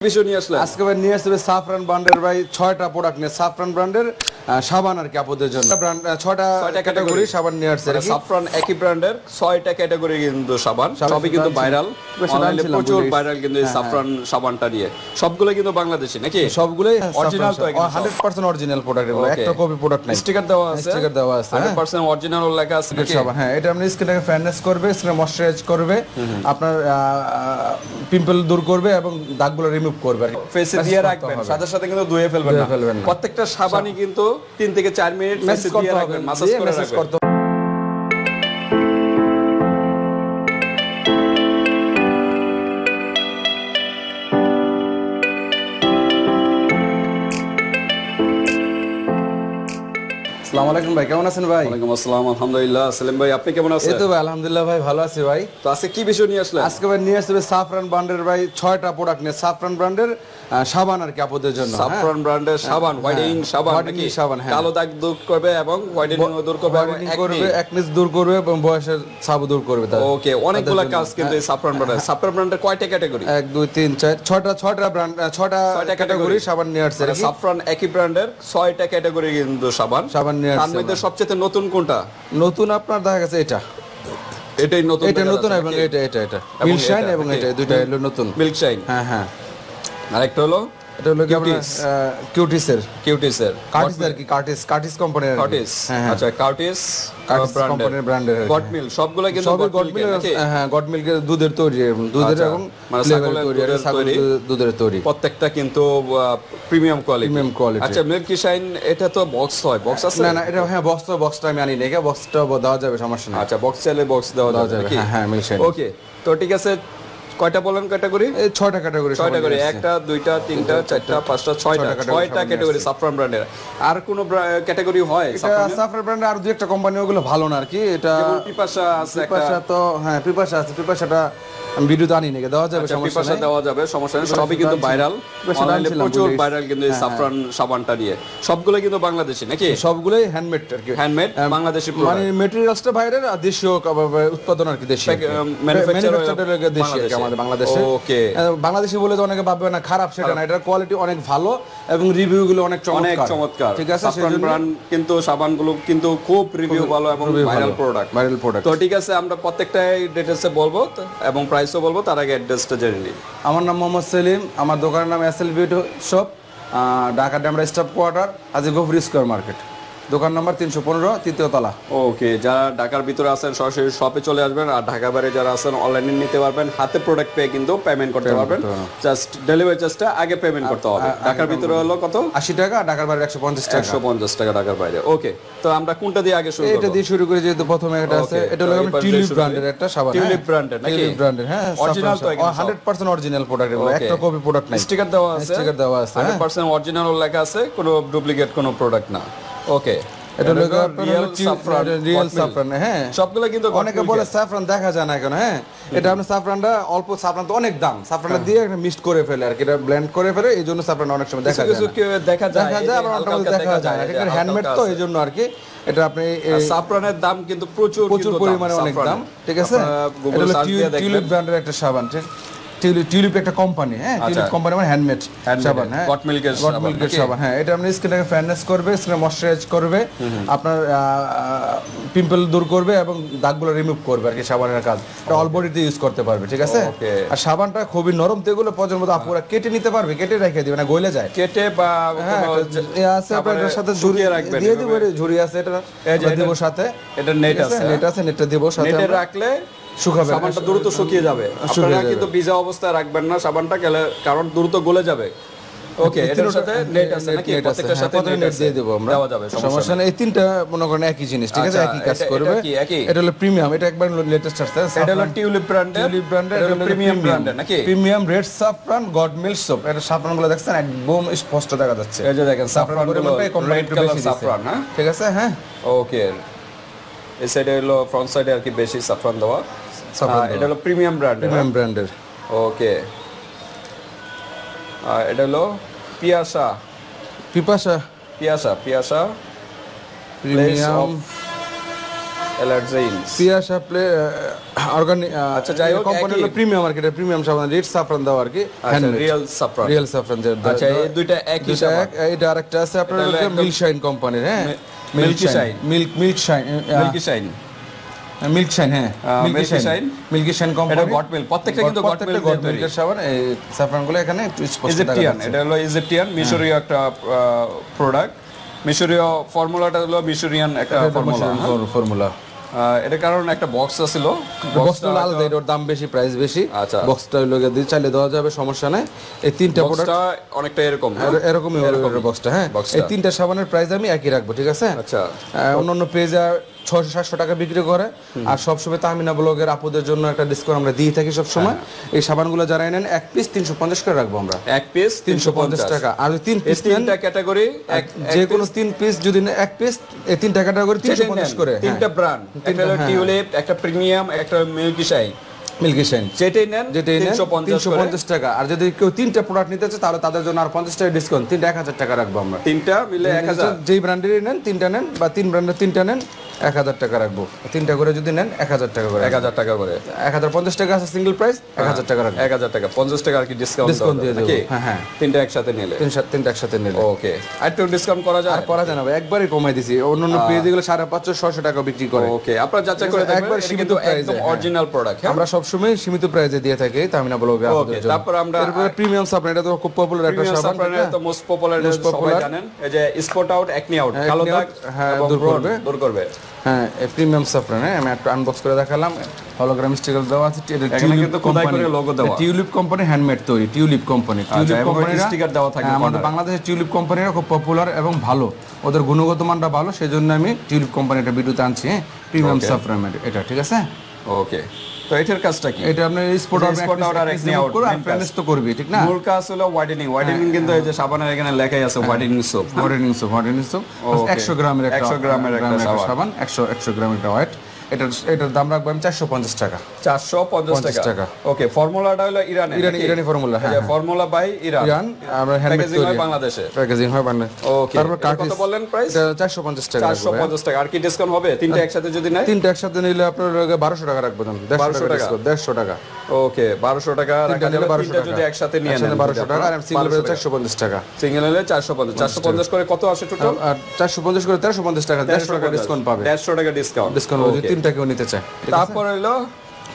বিষয় নিয়ে আসলে আজকে ভাই নিয়ে আসবে সাফরান ব্র্যান্ডের ভাই ছয়টা প্রোডাক্ট নিয়ে। সাফরান ব্র্যান্ডের সাবান আর কি আপুদের জন্য। ব্র্যান্ড ছয়টা ছয়টা ক্যাটাগরি সাবান নিয়ে আসছে সাফরান একই ব্র্যান্ডের ছয়টা ক্যাটাগরি কিন্তু সাবান। সাবান সবই কিন্তু ভাইরাল প্রচুর ভাইরাল কিন্তু এই হ্যাঁ, সাফরান সাবানটা নিয়ে। সবগুলো কিন্তু বাংলাদেশি নাকি? সবগুলোই Original তো একদম সব। হান্ড্রেড পার্সেন্ট অরিজিনাল প্রোডাক্ট এগুলো। একটা কপি প্রোডাক্ট নাই। স্টিকার দেওয়া আছে। স্টিকার দেওয়া আছে। 100% অরিজিনাল লেখা আছে সাবান এটা আপনি স্কিনটাকে ফ্যাননেস করবে স্কিনে ময়শ্চারাইজ করবে আপনার পিম্পল দূর করবে এবং দাগগুলো রিমুভ করবে আর কি। ফেসে দিয়ে রাখবেন। সাথে সাথে কিন্তু ধুয়ে ফেলবেন না ফেলবেন প্রত্যেকটা সাবানই কিন্তু 3 থেকে 4 মিনিট ফেসে দিয়ে রাখবেন মাসাজ করতে করে রাখবেন আসসালামু আলাইকুম ভাই কেমন আছেন ভাই? ওয়ালাইকুম আসসালাম আলহামদুলিল্লাহ। সেলিম ভাই আপনি কেমন এই তো ভাই আলহামদুলিল্লাহ ভাই ভালো আছি ভাই। তো আজকে কি বিষয় নিয়ে আসলে আজকে ভাই নিয়ে আসবে সাফরান ব্র্যান্ডের ভাই ছয়টা প্রোডাক্ট নিয়ে। সাফরান ব্র্যান্ডের সাবান আর কি আপুদের জন্য। সাফরান ব্র্যান্ডের সাবান হোয়াইটেনিং সাবান Whitening সাবান, হ্যাঁ। কালো দাগ দূর করবে এবং হোয়াইটেনিং দূর করবে এবং করবে একনিস দূর করবে এবং বয়সের সাবু দূর করবে ওকে অনেকগুলা কাজ কিন্তু হ্যাঁ। এই সাফরান ব্র্যান্ডের। সাফরান ব্র্যান্ডের কয়টা ক্যাটাগরি ছয়টা ছয়টা ব্র্যান্ড ছয়টা ছয়টা ক্যাটাগরি সাবান নিয়ে আসছে সাফরান একই ব্র্যান্ডের ছয়টা ক্যাটাগরি কিন্তু সাবান। সাবান নিয়ে তার মধ্যে সবচেয়ে নতুন কোনটা? নতুন আপনার দেখা গেছে এটা। এটাই নতুন এটা নতুন এবং এটা এটা এটা। এবং মিল শাইন এটা, এবং এটা দুইটা হলো নতুন। মিল্ক শাইন হ্যাঁ হ্যাঁ। আরেকটা হলো? এটা হলো কি আপনার। কিউটিসের কিউটিসের কার্টিস আর কি? কার্টিস কার্টিস কোম্পানির কার্টিস হ্যাঁ হ্যাঁ। আচ্ছা কার্টিস কার্টিস কোম্পানির ব্র্যান্ডের গটমিল সবগুলো কিন্তু সবই গট গড মিল্কের নাকি? হ্যাঁ মিল্কের দুধের তৈরি দুধের আচ্ছা, এবং মানে ছাগলের তৈরি দুধের ছাগলের তৈরি। দুধের- দুধের তৈরি। প্রত্যেকটা কিন্তু প্রিমিয়াম কোয়ালিটি Premium quality। আচ্ছা মিল্কি শাইন এটা তো বক্স হয় বক্স আছে? না না এটা হ্যাঁ বক্সটা বক্সটা আমি আনি নাই। বক্সটা দেওয়া যাবে সমস্যা নেই। আচ্ছা বক্স চাইলে বক্স দেওয়া যাবে হ্যাঁ হ্যাঁ মিল শাইন ওকে তো ঠিক আছে কয়টা বলেন ক্যাটাগরি ছয়টা ক্যাটাগরি ছয়টা করে একটা দুইটা তিনটা চারটা পাঁচটা ছয়টা। ছয়টা ক্যাটাগরি সাফরান ব্র্যান্ডের আর কোন ক্যাটাগরি হয় সাফরান ব্র্যান্ডের আর দুই একটা কোম্পানি ওগুলো ভালো না আর কি। এটা পিপাসা আছে একটা। পিপাসা তো হ্যাঁ পিপাসা আছে। পিপাসাটা আমি ভিডিওতে আনি নাকি দেওয়া যাবে আচ্ছা, সমস্যা নেই। দেওয়া যাবে সমস্যা নেই সবই কিন্তু ভাইরাল অনলাইনে প্রচুর ভাইরাল কিন্তু এই সাফরান সাবানটা নিয়ে। সবগুলো কিন্তু বাংলাদেশি নাকি? সবগুলোই হ্যান্ডমেড আর কি। হ্যান্ডমেড বাংলাদেশি মানে মেটেরিয়ালসটা বাইরের আর দেশীয় উৎপাদন আর কি manufacturer ম্যানুফ্যাকচারের দেশি। আমাদের বাংলাদেশে. আহ, বাংলাদেশি বলে তো অনেকে ভাববে না খারাপ সেটা না এটার কোয়ালিটি অনেক ভালো এবং রিভিউ গুলো অনেক চমৎকার। চমৎকার। ঠিক আছে সাফরান ব্র্যান্ড কিন্তু সাবানগুলো কিন্তু খুব রিভিউ ভালো এবং ভাইরাল প্রোডাক্ট ভাইরাল প্রোডাক্ট তো ঠিক আছে আমরা প্রত্যেকটাই ডিটেলসে বলব এবং প্রাইসও বলব, তার আগে অ্যাড্রেসটা জেনে নিই। আমার নাম মোহাম্মদ সেলিম, আমার দোকানের নাম S L beauty shop Dhaka Demra staff quarter আজ গফুর স্কোয়ার মার্কেট। দোকান নাম্বার তিনশো পনেরো তৃতীয় তলা। ওকে যারা ঢাকার ভিতরে আছেন সরাসরি শপে চলে আসবেন আর ঢাকা বাইরে যারা আছেন অনলাইনে নিতে পারবেন। হাতে প্রোডাক্ট পেয়ে কিন্তু পেমেন্ট করতে পারবেন। জাস্ট ডেলিভারি চার্জটা আগে পেমেন্ট করতে হবে। ঢাকার ভিতরে হলো কত? আশি টাকা ঢাকার বাইরে একশো পঞ্চাশ টাকা। একশো পঞ্চাশ টাকা ঢাকার বাইরে। ওকে তো আমরা কোনটা দিয়ে আগে শুরু এটা দিয়ে শুরু করে যেহেতু প্রথমে এটা আছে। এটা হলো টিউলিপ ব্র্যান্ডের একটা সাবান brand এর নাকি? টিউলিপ ব্র্যান্ডের হ্যাঁ Original তো একদম সব। হান্ড্রেড পার্সেন্ট অরিজিনাল প্রোডাক্ট এগুলো একটা কপি প্রোডাক্ট নাই। স্টিকার দেওয়া আছে। স্টিকার দেওয়া আছে হ্যাঁ। হান্ড্রেড পার্সেন্ট অরিজিনাল লেখা আছে কোনো ডুপ্লিকেট কোনো প্রোডাক্ট না। ওকে এটা হলো রিয়েল সাফরান রিয়েল সাফরান হ্যাঁ। সবগুলো কিন্তু অনেকে বলে সাফরান দেখা যায় না কেন হ্যাঁ। এটা আপনি সাফরানটা অল্প সাফরান তো অনেক দাম। সাফরানটা দিয়ে একটা মিক্সড করে ফেলে আর কি এটা ব্লেন্ড করে ফেলে এই জন্য সাফরান অনেক সময় দেখা কিছু যায় কিছু দেখা যায় দেখা যায় আবার অনেক দেখা যায়। না এই যে এটা হ্যান্ডমেড তো এই জন্য আর কি এটা আপনি সাফরানের দাম কিন্তু প্রচুর প্রচুর পরিমাণে অনেক দাম ঠিক আছে? আপনারা এটা হলো টিউলিপ ব্র্যান্ডের একটা সাবান ঠিক? টিউলিপ একটা কোম্পানি হ্যাঁ? টিউলিপ কোম্পানি মানে হ্যান্ডমেড সাবান হ্যাঁ? Milk এর গট মিল্কের সাবান হ্যাঁ। এটা আপনি স্কিনটাকে ফ্যাননেস করবে স্কিনে ময়শ্চারাইজ করবে আপনার পিম্পল দূর করবে এবং দাগগুলো রিমুভ করবে আর কি সাবানের কাজ। এটা অল বডিতে ইউজ করতে পারবে ঠিক আছে? আর সাবানটা খুবই নরম তো এগুলো পর্যন্ত আপুরা কেটে নিতে পারবে কেটে রেখে দিবে না গলে যায়। কেটে বা হ্যাঁ আছে আপনার সাথে ঝুরিয়ে রাখবেন দিয়ে দিব। ঝুড়ি আছে এটা দিব সাথে। এটা নেট আছে? নেট আছে নেটটা দিব সাথে নেটে রাখলে শুকাবে সাবানটা দ্রুত শুকিয়ে যাবে। আপনারা কিন্তু ভিজা অবস্থায় রাখবেন না সাবানটা গেলে কারণ দ্রুত গলে যাবে। ওকে এটার সাথে নেট আছে নাকি? প্রত্যেকটার হ্যাঁ, সাথে নেট নেট দিয়ে দেবো আমরা। দেওয়া যাবে সমস্যা নেই। এই তিনটা মনে করেন একই জিনিস ঠিক আছে? আচ্ছা, একই কাজ করবে। এটা হলো প্রিমিয়াম এটা একবার লেটেস্ট আসছে। এটা হলো টিউলিপ ব্র্যান্ডের টিউলিপ ব্র্যান্ডের এটা হলো প্রিমিয়াম ব্র্যান্ডের নাকি? Premium red saffron goat milk soap এটা সাফরানগুলো দেখছেন একদম স্পষ্ট দেখা যাচ্ছে। এই যে দেখেন সাফরানগুলো রেড কালার সাফরান হ্যাঁ? ঠিক আছে? হ্যাঁ। ওকে এই সাইডে হলো ফ্রন্ট সাইডে আর কি বেশি সাফরান দেওয়া। সাফরান এটা হলো প্রিমিয়াম ব্র্যান্ডের প্রিমিয়াম ব্র্যান্ডের ওকে এটা হলো পিয়াসা পিপাসা পিয়াসা পিয়াসা প্রিমিয়াম অ্যালার্জেইনস পিয়ার সাপ্লে অর্গানিক আচ্ছা, যাই হোক, কোম্পানি হলো প্রিমিয়াম মার্কেটের প্রিমিয়াম সাবান রিড সাফরান দেওয়া আর কি রিয়েল সাফরান রিয়েল সাফরান আচ্ছা এই দুইটা একই এক এটা আরেকটা আছে আপনার এটা মিল্ক শাইন কোম্পানির হ্যাঁ? Milky Shine। Milk milk shine milky shine milk shine হ্যাঁ। Milky shine. মিল্কি শাইন কম এটা got milk, প্রত্যেকটা কিন্তু got milk দিয়ে তৈরি। সাবান এই সাফরানগুলো এখানে একটু স্পষ্ট ইজিপ্টিয়ান এটা হলো ইজিপ্টিয়ান মিশরীয় একটা প্রোডাক্ট মিশরীয় ফর্মুলাটা হলো মিশরিয়ান একটা ফর্মুলা ফর্মুলা এটা কারণ একটা বক্স ছিল। বক্সটা আলাদা এটার দাম বেশি প্রাইস বেশি। আচ্ছা। বক্সটা হলো দিয়ে চাইলে দেওয়া যাবে সমস্যা নাই। এই তিনটা প্রোডাক্ট অনেকটা এরকম হ্যাঁ? এরকমই বক্সটা হ্যাঁ? এই তিনটা সাবানের প্রাইস আমি একই রাখব ঠিক আছে? আচ্ছা। অন্যান্য পেজে ছশো সাতশো টাকা বিক্রি করে। আর সবসময় তামিনা ব্লগের আপুদের জন্য একটা ডিসকাউন্ট আমরা দিয়ে থাকি সবসময়। হ্যাঁ। এই সাবানগুলো যারা নেন এক পিস তিনশো পঞ্চাশ করে রাখব আমরা। এক পিস তিনশো পঞ্চাশ টাকা। আর তিন পিস তিনটা ক্যাটাগরি যে কোনো তিন পিস যদি এক পিস এই তিন টাকা করে তিনশো পঞ্চাশ করে হ্যাঁ। তিনটা ব্র্যান্ড একটা হলো টিউলিপ একটা প্রিমিয়াম একটা মিল্কি শাই। মিল্কি শাইন যেটাই নেন যেটাই নেন তিনশো পঞ্চাশ টাকা। আর যদি কেউ তিনটা প্রোডাক্ট নিতে চায় তাহলে তাদের জন্য আর পঞ্চাশ টাকা ডিসকাউন্ট তিনটা এক হাজার টাকা রাখব আমরা। তিনটা মিলে এক হাজার। যেই ব্র্যান্ডেরই নেন তিনটা নেন বা তিন ব্র্যান্ডের তিনটা নেন এক হাজার টাকা রাখব। তিনটা করে যদি নেন এক হাজার টাকা করে। এক হাজার টাকা করে। এক হাজার পঞ্চাশ টাকা আছে সিঙ্গেল প্রাইস এক হাজার টাকা রাখব। এক হাজার টাকা। পঞ্চাশ টাকা আর কি ডিসকাউন্ট ডিসকাউন্ট দিয়ে দেবো। হ্যাঁ হ্যাঁ। তিনটা একসাথে নিলে। তিনটা একসাথে নিলে। ওকে আর একটু ডিসকাউন্ট করা যায়? আর করা যায় না একবারই কমাই দিছি। অন্যান্য পেজ এগুলো সাড়ে পাঁচশো ছশো টাকা বিক্রি করে। ওকে আপনারা যাচাই করে একবার সীমিত একদম হ্যাঁ। অরিজিনাল প্রোডাক্ট হ্যাঁ? আমরা সবসময় সীমিত প্রাইসে দিয়ে থাকে তামিনা ব্লগে ওকে তারপর আমরা প্রিমিয়াম সাপ্লাই এটা তো খুব পপুলার একটা সাবান সাপ্লাইয়ের তো মোস্ট পপুলার Most সবাই জানেন। এই যে স্পট আউট একনি আউট হ্যাঁ, কালো দাগ হ্যাঁ, দূর করবে। দূর করবে। হ্যাঁ প্রিমিয়াম সাফরান হ্যাঁ আমি একটা আনবক্স করে দেখালাম। হলোগ্রাম স্টিকার দেওয়া আছে এটা এখানে টিউলিপ কিন্তু খোদাই কোম্পানি করে logo দেওয়া। টিউলিপ কোম্পানি হ্যান্ডমেড তৈরি Tulip company Tulip company sticker দেওয়া থাকে আমাদের corner-এ। বাংলাদেশের টিউলিপ কোম্পানিরা খুব পপুলার এবং ভালো। ওদের গুণগত মানটা ভালো সেই জন্য আমি টিউলিপ কোম্পানিটা ভিডিওতে আনছি হ্যাঁ প্রিমিয়াম সাফরান এটা ঠিক আছে? ওকে তো এটার কাজটা কি? এটা আপনার স্পট spot out আর acne out, করে main তো করবি ঠিক না? মূল কাজ হলো হোয়াইটেনিং হোয়াইটেনিং কিন্তু এই যে সাবানের এখানে লেখাই আছে whitening soap whitening soap whitening soap Okay. একশো গ্রামের একটা 100 গ্রামের একটা সাবান। সাবান একশো একশো গ্রামের একটা হোয়াইট এটার এটার দাম রাখব আমি চারশো পঞ্চাশ টাকা। চারশো পঞ্চাশ টাকা। ওকে ফর্মুলাটা হলো ইরানি ইরানি ফর্মুলা হ্যাঁ ফর্মুলা বাই ইরান। ইরান আমরা প্যাকেজিং হয় বাংলাদেশে? প্যাকেজিং হয় বাংলাদেশ। ওকে তারপর কত বললেন প্রাইস এটা চারশো পঞ্চাশ টাকা চারশো রাখব, হ্যাঁ। পঞ্চাশ টাকা। আর কি ডিসকাউন্ট হবে? তিনটা একসাথে যদি নেয়? তিনটা একসাথে নিলে আপনার বারোশো টাকা রাখব দাম। দেড়শো 1200 টাকা টাকা? discount, দেড়শো টাকা। ওকে বারোশো টাকা রাখা নিলে যাবে। 1200 তিনটা যদি একসাথে নিয়ে নেন বারোশো টাকা। আর সিঙ্গেল চারশো পঞ্চাশ টাকা। সিঙ্গেল হলে চারশো পঞ্চাশ। চারশো পঞ্চাশ করে কত আসে টোটাল? আর চারশো পঞ্চাশ করে তেরোশো পঞ্চাশ টাকা দেড়শো টাকা ডিসকাউন্ট পাবে। দেড়শো টাকা ডিসকাউন্ট ডিসকাউন্ট কেউ নিতে চায়। তারপর হলো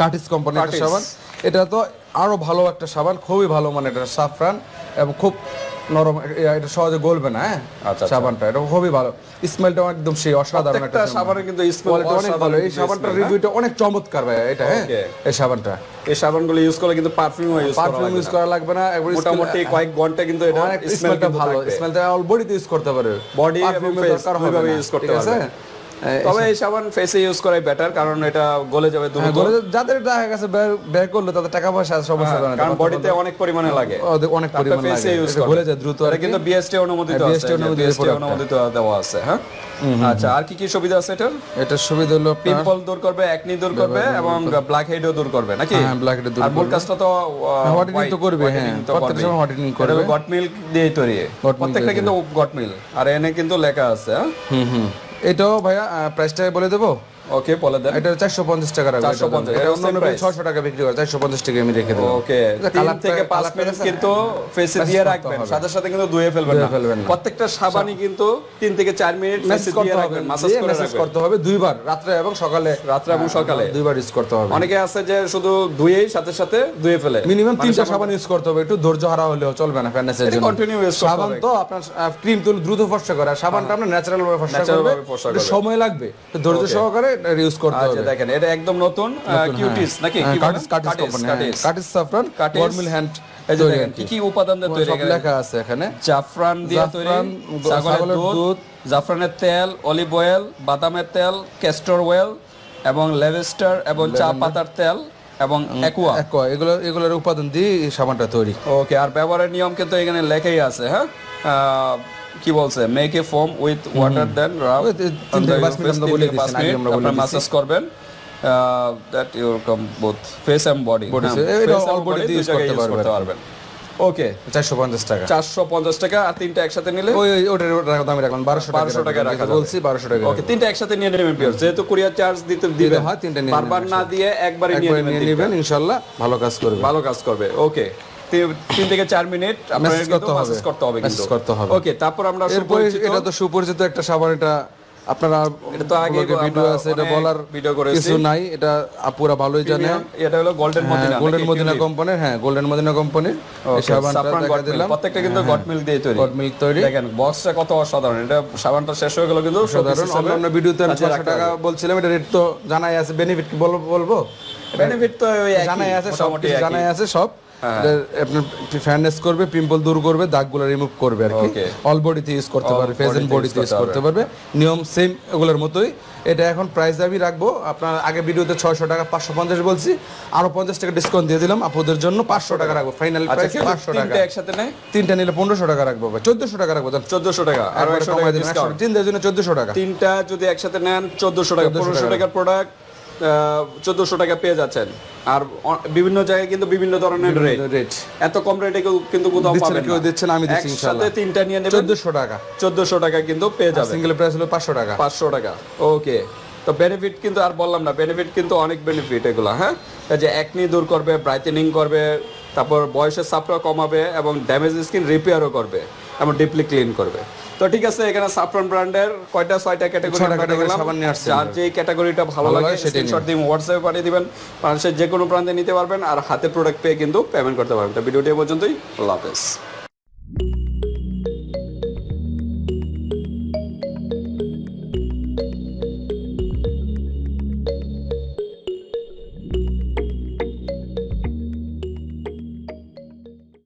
কার্টিস কোম্পানির সাবান। এটা তো আরও ভালো একটা সাবান খুবই ভালো মানে এটা সাফরান এবং খুব নরম এটা সহজে গলবে না হ্যাঁ? আচ্ছা, সাবানটা এটা খুবই ভালো। স্মেলটা একদম সেই অসাধারণ একটা সাবানের কিন্তু স্মেল অনেক ভালো। এই সাবানটার রিভিউটা অনেক চমৎকার ভাই এটা হ্যাঁ? এই সাবানটা। এই সাবানগুলো ইউজ করলে কিন্তু পারফিউম ইউজ করা পারফিউম ইউজ করা লাগবে না একবার মোটামুটি কয়েক ঘণ্টা কিন্তু এটা স্মেলটা ভালো। স্মেলটা অল বডিতে ইউজ করতে পারে পারফিউমের face দরকার হবে use করতে? পারবে। তবে এই সাবান ফেসে ইউজ করাই বেটার কারণ এটা গলে যাবে হ্যাঁ, দ্রুত যাদের দেখা গেছে ব্যয় করলে তাদের টাকা পয়সা সমস্যা হবে কারণ বডিতে অনেক পরিমাণে লাগে। অনেক পরিমাণ এটা করবে। গলে যায় দ্রুত আর কিন্তু বিএসটি অনুমোদিত হ্যাঁ, আছে। BST অনুমোদিত অনুমোদিত দেওয়া আছে হ্যাঁ? আচ্ছা আর কি কি সুবিধা আছে এটার? এটার সুবিধা হলো পিম্পল দূর করবে একনি দূর করবে এবং ব্ল্যাক হেডও দূর করবে নাকি? হ্যাঁ, head ও দূর আর মূল কাজটা তো whitening তো করবে, হ্যাঁ, প্রত্যেকটা সময় whitening করবে। গট মিল্ক দিয়ে তৈরি। প্রত্যেকটা কিন্তু গট মিল্ক আর এনে কিন্তু লেখা আছে হ্যাঁ? হুম হুম। এটাও ভাইয়া প্রাইসটা বলে দেবো? ওকে বলে দেন। এটা চারশো পঞ্চাশ টাকা রাখব 450 এটা price? ছশো টাকা বিক্রি করে চারশো পঞ্চাশ টাকা আমি রেখে দেবো। ওকে colour থেকে টা- পাঁচ colour টা মিনিট কিন্তু ফেসে দিয়ে রাখবেন। সাথে সাথে কিন্তু ধুয়ে ফেলবেন না। প্রত্যেকটা সাবানই কিন্তু তিন থেকে চার মিনিট ফেসে দিয়ে রাখবেন মাসাজ করে রাখবেন। করতে হবে দুইবার রাত্রে এবং সকালে। রাত্রে এবং সকালে। দুইবার ইউজ করতে হবে। অনেকে আছে যে শুধু ধুয়েই সাথে সাথে ধুয়ে ফেলে। মিনিমাম তিনটা সাবান ইউজ করতে হবে একটু ধৈর্য হারা হলেও চলবে না ফ্যানেসের জন্য। continue use করতে সাবান তো আপনার ক্রিম তো দ্রুত ফর্সা করে সাবানটা আপনার ন্যাচারাল ভাবে ফর্সা করবে। সময় লাগবে ধৈর্য সহকারে ইউজ করতে আচ্ছা হবে। দেখেন এটা একদম নতুন কিউটিস নাকি? কাটিস কাটিস কাটিস সাফরান। গরমিল হ্যান্ড কি কি। উপাদান দিয়ে তৈরি লেখা আছে এখানে। জাফরান দিয়ে তৈরি ছাগলের দুধ জাফরানের তেল অলিভ অয়েল বাদামের তেল ক্যাস্টর অয়েল এবং লেভেস্টার এবং চা পাতার তেল এবং অ্যাকুয়া এগুলো এগুলোর উপাদান দিয়ে সাবানটা তৈরি। ওকে আর ব্যবহারের নিয়ম কিন্তু এখানে লেখাই আছে হ্যাঁ? কি বলছে? Make a foam with water then rub বলে মাসাজ করবেন that your come both face and body এটা all body তে করতে পারবেন। ওকে চারশো পঞ্চাশ টাকা। চারশো পঞ্চাশ টাকা আর তিনটা একসাথে নিলে? ওই ওটার দামে রাখলাম বারোশো 1200 টাকা রাখা বলছি বারোশো টাকা ওকে তিনটা একসাথে নিয়ে নেবেন পিওর যেহেতু কুরিয়ার চার্জ দিতে দিবে হয়, তিনটা নিয়ে বারবার না দিয়ে একবারে নিয়ে নেবেন নিয়ে নেবেন ইনশাল্লাহ ভালো কাজ করবে। ভালো কাজ করবে ওকে তিন থেকে চার মিনিট Message করতে হবে। মেসেজ করতে হবে। ওকে তারপর আমরা এটা তো সুপরিচিত একটা সাবান এটা আপনারা এটা তো আগে ভিডিও আছে এটা বলার ভিডিও করেছি। কিছু নাই এটা আপুরা ভালোই জানে। এটা হলো গোল্ডেন মদিনা গোল্ডেন মদিনা কোম্পানির হ্যাঁ গোল্ডেন মদিনা কোম্পানির এই সাবানটা দেখা দিলাম। প্রত্যেকটা কিন্তু গট মিল্ক দিয়ে তৈরি। গড মিল্ক তৈরি। দেখেন বক্সটা কত অসাধারণ। এটা সাবানটা শেষ হয়ে গেল কিন্তু সাধারণ অন্যান্য ভিডিওতে আমি আচ্ছা, ছশো টাকা বলছিলাম এটা রেট তো জানাই আছে বেনিফিট কি বলব বলব? বেনিফিট তো জানাই আছে সব জানাই আছে সব। আপনার ফ্যাননেস করবে পিম্পল দূর করবে দাগগুলো রিমুভ করবে আর কি। অল বডিতে ইউজ করতে পারবে ফেস এন্ড বডিতে ইউজ করতে পারবে। নিয়ম সেম এগুলোর মতোই। এটা এখন প্রাইস আমি রাখব। আপনার আগে ভিডিওতে ছয়শো টাকা পাঁচশো পঞ্চাশ বলছি। আরও পঞ্চাশ টাকা ডিসকাউন্ট দিয়ে দিলাম। আপনাদের জন্য পাঁচশো টাকা রাখব। ফাইনাল আচ্ছা প্রাইস পাঁচশো টাকা। একসাথে নেয় তিনটা নিলে পনেরোশো টাকা রাখব চোদ্দশো টাকা রাখব চোদ্দশো টাকা। আর তিনটার জন্য চোদ্দশো টাকা। তিনটা যদি একসাথে নেন চোদ্দশো টাকা পনেরোশো টাকার প্রোডাক্ট চোদ্দশো টাকা পেয়ে যাচ্ছেন। আর বিভিন্ন জায়গায় কিন্তু বিভিন্ন ধরনের রেট এত কম রেটে কিন্তু কোথাও পাবেন কেউ না। দিচ্ছে না, আমি দিচ্ছি একসাথে ইনশাআল্লাহ। তিনটা নিয়ে নেবেন। চোদ্দশো টাকা। চোদ্দশো টাকা কিন্তু পেয়ে যাবেন। সিঙ্গেল প্রাইস হলো পাঁচশো টাকা। পাঁচশো টাকা। ওকে তো বেনিফিট কিন্তু আর বললাম না বেনিফিট কিন্তু অনেক বেনিফিট এগুলো হ্যাঁ? যে একনি দূর করবে ব্রাইটেনিং করবে তারপর বয়সের সাপটা কমাবে এবং ড্যামেজ স্কিন রিপেয়ারও করবে। এবং ডিপলি ক্লিন করবে। তো ঠিক আছে এখানে সাফরন ব্র্যান্ডের কয়টা ছয়টা ক্যাটাগরি সাবান নিয়ে আসছি যার যে ক্যাটাগরিটা ভালো লাগে স্ক্রিনশট দিয়ে হোয়াটসঅ্যাপে পাঠিয়ে দিবেন। বাংলাদেশের যে কোনো প্রান্তে নিতে পারবেন আর হাতে প্রোডাক্ট পেয়ে কিন্তু পেমেন্ট করতে পারবেন। তো ভিডিওটি পর্যন্তই আল্লাহ হাফেজ।